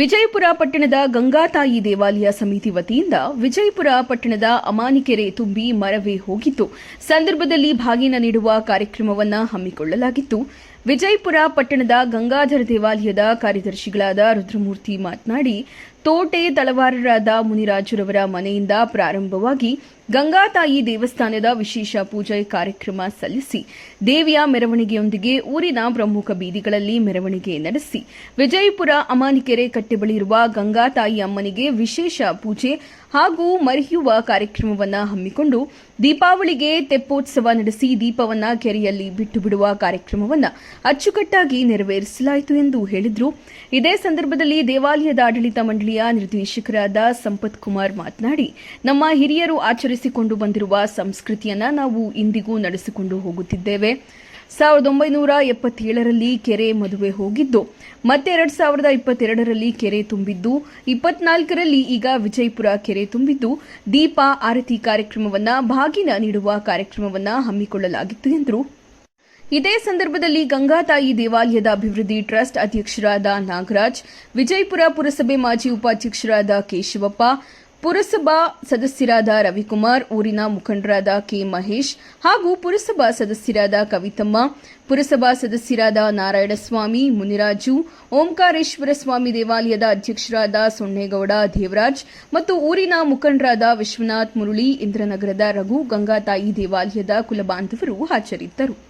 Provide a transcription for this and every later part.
ವಿಜಯಪುರ ಪಟ್ಟಣದ ಗಂಗಾತಾಯಿ ದೇವಾಲಯ ಸಮಿತಿ ವತಿಯಿಂದ ವಿಜಯಪುರ ಪಟ್ಟಣದ ಅಮಾನಿಕೆರೆ ತುಂಬಿ ಮರವೇ ಹೋಗಿತ್ತು. ಸಂದರ್ಭದಲ್ಲಿ ಭಾಗಿನ ನೀಡುವ ಕಾರ್ಯಕ್ರಮವನ್ನು ಹಮ್ಮಿಕೊಳ್ಳಲಾಗಿತ್ತು. ವಿಜಯಪುರ ಪಟ್ಟಣದ ಗಂಗಾಧರ ದೇವಾಲಯದ ಕಾರ್ಯದರ್ಶಿಗಳಾದ ರುದ್ರಮೂರ್ತಿ ಮಾತನಾಡಿ, ತೋಟೆ ತಳವಾರರಾದ ಮುನಿರಾಜುರವರ ಮನೆಯಿಂದ ಪ್ರಾರಂಭವಾಗಿ ಗಂಗಾತಾಯಿ ದೇವಸ್ಥಾನದ ವಿಶೇಷ ಪೂಜೆ ಕಾರ್ಯಕ್ರಮ ಸಲ್ಲಿಸಿ, ದೇವಿಯ ಮೆರವಣಿಗೆಯೊಂದಿಗೆ ಊರಿನ ಪ್ರಮುಖ ಬೀದಿಗಳಲ್ಲಿ ಮೆರವಣಿಗೆ ನಡೆಸಿ, ವಿಜಯಪುರ ಅಮಾನಿಕೆರೆ ಕಟ್ಟೆಬಳಿರುವ ಗಂಗಾತಾಯಿ ಅಮ್ಮನಿಗೆ ವಿಶೇಷ ಪೂಜೆ ಹಾಗೂ ಮರೆಯುವ ಕಾರ್ಯಕ್ರಮವನ್ನು ಹಮ್ಮಿಕೊಂಡು ದೀಪಾವಳಿಗೆ ತೆಪ್ಪೋತ್ಸವ ನಡೆಸಿ ದೀಪವನ್ನು ಕೆರೆಯಲ್ಲಿ ಬಿಟ್ಟು ಬಿಡುವ ಕಾರ್ಯಕ್ರಮವನ್ನ ಅಚ್ಚುಕಟ್ಟಾಗಿ ನೆರವೇರಿಸಲಾಯಿತು ಎಂದು ಹೇಳಿದರು. ಇದೇ ಸಂದರ್ಭದಲ್ಲಿ ದೇವಾಲಯದ ಆಡಳಿತ ಮಂಡಳಿಯ ನಿರ್ದೇಶಕರಾದ ಸಂಪತ್ ಕುಮಾರ್ ಮಾತನಾಡಿ, ನಮ್ಮ ಹಿರಿಯರು ಆಚರಿಸಿಕೊಂಡು ಬಂದಿರುವ ಸಂಸ್ಕೃತಿಯನ್ನು ನಾವು ಇಂದಿಗೂ ನಡೆಸಿಕೊಂಡು ಹೋಗುತ್ತಿದ್ದೇವೆ. ಸಾವಿರದ ಒಂಬೈನೂರ ಎಪ್ಪತ್ತೇಳರಲ್ಲಿ ಕೆರೆ ಮದುವೆ ಹೋಗಿದ್ದು ಮತ್ತೆ ಎರಡು ಸಾವಿರದ ಇಪ್ಪತ್ತೆರಡರಲ್ಲಿ ಕೆರೆ ತುಂಬಿದ್ದು, ಇಪ್ಪತ್ನಾಲ್ಕರಲ್ಲಿ ಈಗ ವಿಜಯಪುರ ಕೆರೆ ತುಂಬಿದ್ದು, ದೀಪ, ಆರತಿ ಕಾರ್ಯಕ್ರಮವನ್ನು ಭಾಗಿನ ನೀಡುವ ಕಾರ್ಯಕ್ರಮವನ್ನು ಹಮ್ಮಿಕೊಳ್ಳಲಾಗಿತ್ತು ಎಂದರು. ಇದೇ ಸಂದರ್ಭದಲ್ಲಿ ಗಂಗಾತಾಯಿ ದೇವಾಲಯದ ಅಭಿವೃದ್ಧಿ ಟ್ರಸ್ಟ್ ಅಧ್ಯಕ್ಷರಾದ ನಾಗರಾಜ್, ವಿಜಯಪುರ ಪುರಸಭೆ ಮಾಜಿ ಉಪಾಧ್ಯಕ್ಷರಾದ ಕೇಶವಪ್ಪ, ಪುರಸಭಾ ಸದಸ್ಯರಾದ ರವಿಕುಮಾರ್, ಊರಿನ ಮುಖಂಡರಾದ ಕೆ ಮಹೇಶ್ ಹಾಗೂ ಪುರಸಭಾ ಸದಸ್ಯರಾದ ಕವಿತಮ್ಮ, ಪುರಸಭಾ ಸದಸ್ಯರಾದ ನಾರಾಯಣಸ್ವಾಮಿ, ಮುನಿರಾಜು, ಓಂಕಾರೇಶ್ವರ ಸ್ವಾಮಿ ದೇವಾಲಯದ ಅಧ್ಯಕ್ಷರಾದ ಸೊಣ್ಣೇಗೌಡ ದೇವರಾಜ್ ಮತ್ತು ಊರಿನ ಮುಖಂಡರಾದ ವಿಶ್ವನಾಥ್ ಮುರುಳಿ, ಇಂದ್ರನಗರದ ರಘು ಗಂಗಾತಾಯಿ ದೇವಾಲಯದ ಕುಲಬಾಂಧವರು ಹಾಜರಿದ್ದರು.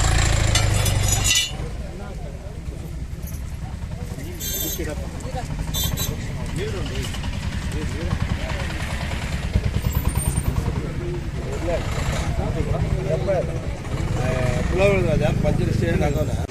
புலவராஜா பஞ்சு ஸ்டேட் நகரம்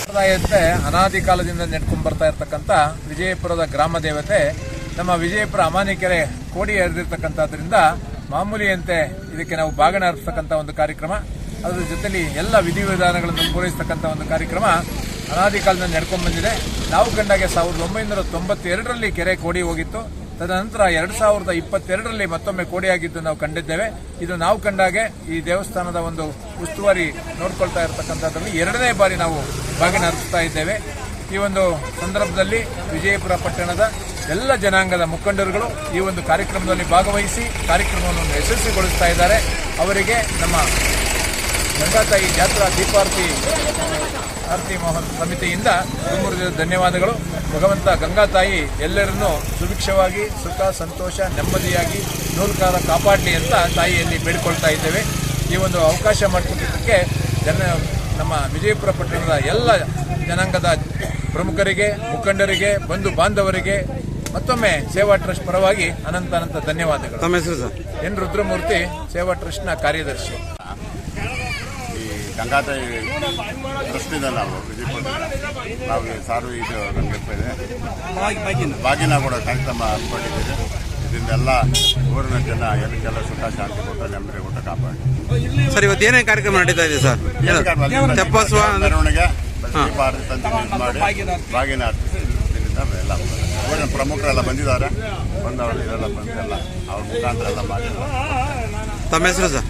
ಸಂಪ್ರದಾಯದಂತೆ ಅನಾದಿ ಕಾಲದಿಂದ ನೆಡ್ಕೊಂಡು ಬರ್ತಾ ಇರತಕ್ಕಂಥ ವಿಜಯಪುರದ ಗ್ರಾಮ ದೇವತೆ, ನಮ್ಮ ವಿಜಯಪುರ ಅಮಾನಿಕೆರೆ ಕೋಡಿ ಹರಿದಿರ್ತಕ್ಕಂಥದ್ರಿಂದ ಮಾಮೂಲಿಯಂತೆ ಇದಕ್ಕೆ ನಾವು ಬಾಗಣ ಅರ್ಪಿಸ್ತಕ್ಕಂಥ ಒಂದು ಕಾರ್ಯಕ್ರಮ. ಅದರ ಜೊತೆಲಿ ಎಲ್ಲ ವಿಧಿವಿಧಾನಗಳನ್ನು ಪೂರೈಸತಕ್ಕಂಥ ಒಂದು ಕಾರ್ಯಕ್ರಮ ಅನಾದಿ ಕಾಲದಿಂದ ನಡ್ಕೊಂಡು ಬಂದಿದೆ. ನಾವು ಕಂಡಾಗೆ ಸಾವಿರದ ಒಂಬೈನೂರ ತೊಂಬತ್ತೆರಡರಲ್ಲಿ ಕೆರೆ ಕೋಡಿ ಹೋಗಿತ್ತು. ತದನಂತರ ಎರಡ್ ಸಾವಿರದ ಇಪ್ಪತ್ತೆರಡರಲ್ಲಿ ಮತ್ತೊಮ್ಮೆ ಕೋಡಿಯಾಗಿದ್ದು ನಾವು ಕಂಡಿದ್ದೇವೆ. ಇದು ನಾವು ಕಂಡಾಗೆ ಈ ದೇವಸ್ಥಾನದ ಒಂದು ಉಸ್ತುವಾರಿ ನೋಡ್ಕೊಳ್ತಾ ಇರತಕ್ಕಂಥದ್ರಲ್ಲಿ ಎರಡನೇ ಬಾರಿ ನಾವು ಭಾಗಿನ ಅರ್ಪಿಸ್ತಾ ಇದ್ದೇವೆ. ಈ ಒಂದು ಸಂದರ್ಭದಲ್ಲಿ ವಿಜಯಪುರ ಪಟ್ಟಣದ ಎಲ್ಲ ಜನಾಂಗದ ಮುಖಂಡರುಗಳು ಈ ಒಂದು ಕಾರ್ಯಕ್ರಮದಲ್ಲಿ ಭಾಗವಹಿಸಿ ಕಾರ್ಯಕ್ರಮವನ್ನು ಯಶಸ್ವಿಗೊಳಿಸ್ತಾ ಇದ್ದಾರೆ. ಅವರಿಗೆ ನಮ್ಮ ಗಂಗಾತಾಯಿ ಜಾತ್ರಾ ದೀಪಾರ್ತಿ ಆರತಿ ಮೋಹನ್ ಸಮಿತಿಯಿಂದ ತುಂಬ ಧನ್ಯವಾದಗಳು. ಭಗವಂತ ಗಂಗಾತಾಯಿ ಎಲ್ಲರನ್ನೂ ಸುಭಿಕ್ಷವಾಗಿ ಸುಖ ಸಂತೋಷ ನೆಮ್ಮದಿಯಾಗಿ ನೂಲ್ಕಾರ ಕಾಪಾಡಲಿ ಅಂತ ತಾಯಿಯಲ್ಲಿ ಬೇಡಿಕೊಳ್ತಾ ಇದ್ದೇವೆ. ಈ ಒಂದು ಅವಕಾಶ ಮಾಡಿಕೊಟ್ಟಿದ್ದಕ್ಕೆ ಜನ ನಮ್ಮ ವಿಜಯಪುರ ಪಟ್ಟಣದ ಎಲ್ಲ ಜನಾಂಗದ ಪ್ರಮುಖರಿಗೆ ಮುಖಂಡರಿಗೆ ಬಂಧು ಬಾಂಧವರಿಗೆ ಮತ್ತೊಮ್ಮೆ ಸೇವಾ ಟ್ರಸ್ಟ್ ಪರವಾಗಿ ಅನಂತ ಅನಂತ ಧನ್ಯವಾದಗಳು. ಎನ್ ರುದ್ರಮೂರ್ತಿ ಸೇವಾ ಟ್ರಸ್ಟ್ನ ಕಾರ್ಯದರ್ಶಿ. ಗಂಗಾತಾಯಿ ಕೃಷ್ಣದಲ್ಲ ನಾವು ವಿಜಯಪುರದಲ್ಲಿ ನಾವು ಸಾರು ಇದು ನಮಗೆ ಇದೆ ಬಾಗಿನ ಕೂಡ ಕಾರ್ಯಕ್ರಮ ಹಮ್ಮಿಕೊಂಡಿದ್ದೇವೆ ಇದರಿಂದೆಲ್ಲ ಊರಿನ ಜನ ಎಲ್ಲಿಗೆಲ್ಲ ಸುಖ ಶಾಂತಿ ಕೊಟ್ಟು ನೆಮ್ಮದಿ ಕೊಟ್ಟು ಕಾಪಾಡಿ. ಸರ್ ಇವತ್ತು ಏನೇ ಕಾರ್ಯಕ್ರಮ ನಡೀತಾ ಇದೆ ಸರ್? ತೆಪ್ಪಸುವ ಅಂದ್ರೆ ಮೆರವಣಿಗೆ ಮಾಡಿ ಬಾಗಿನ ಇದರಿಂದ ಎಲ್ಲ ಊರಿನ ಪ್ರಮುಖರೆಲ್ಲ ಬಂದಿದ್ದಾರೆ. ಬಂದವರು ಇದೆಲ್ಲ ಬಂದೆಲ್ಲ ಅವ್ರ ಮುಖಾಂತರ ಎಲ್ಲ ಮಾಡಿ ತಮ್ಮ ಹೆಸರು ಸರ್?